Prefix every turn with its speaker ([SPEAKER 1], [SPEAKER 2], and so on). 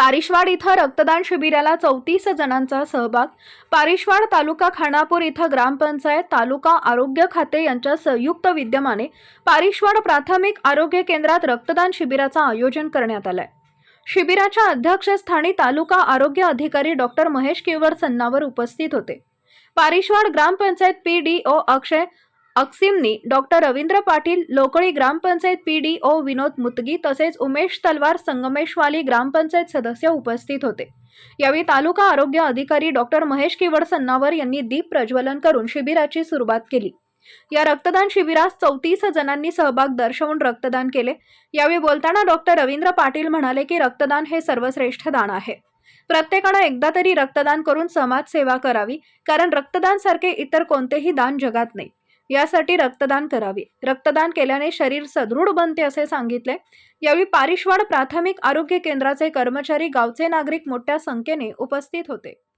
[SPEAKER 1] पारिशवाड इथं रक्तदान शिबिराला चौतीस जणांचा सहभाग. पारिशवाड तालुका खानापूर इथं ग्रामपंचायत तालुका आरोग्य खाते यांच्या संयुक्त विद्यमाने पारिशवाड प्राथमिक आरोग्य केंद्रात रक्तदान शिबिराचं आयोजन करण्यात आलंय. शिबिराच्या अध्यक्षस्थानी तालुका आरोग्य अधिकारी डॉक्टर महेश केवळ सन्नावर उपस्थित होते. Parishwad gram panchayat P D O Akshay Aksimani doctor Ravindra Patil Lokali gram panchayat P D O Vinod Mutgi तसेच उमेश तलवार संगमेशवाली ग्रामपंचायत सदस्य उपस्थित होते. यावेळी तालुका आरोग्य अधिकारी डॉक्टर महेश किवड सन्नावर यांनी दीप प्रज्वलन करून शिबिराची सुरुवात केली. या रक्तदान शिबिरास चौतीस जणांनी सहभाग दर्शवून रक्तदान केले. यावेळी बोलताना डॉक्टर रवींद्र पाटील म्हणाले की रक्तदान हे सर्वश्रेष्ठ दान आहे. प्रत्येकानं एकदा तरी रक्तदान करून समाजसेवा करावी कारण रक्तदान सारखे इतर कोणतेही दान जगात नाही. यासाठी रक्तदान करावे. रक्तदान केल्याने शरीर सदृढ बनते असे सांगितले. यावेळी पारिशवाड प्राथमिक आरोग्य केंद्राचे कर्मचारी गावचे नागरिक मोठ्या संख्येने उपस्थित होते.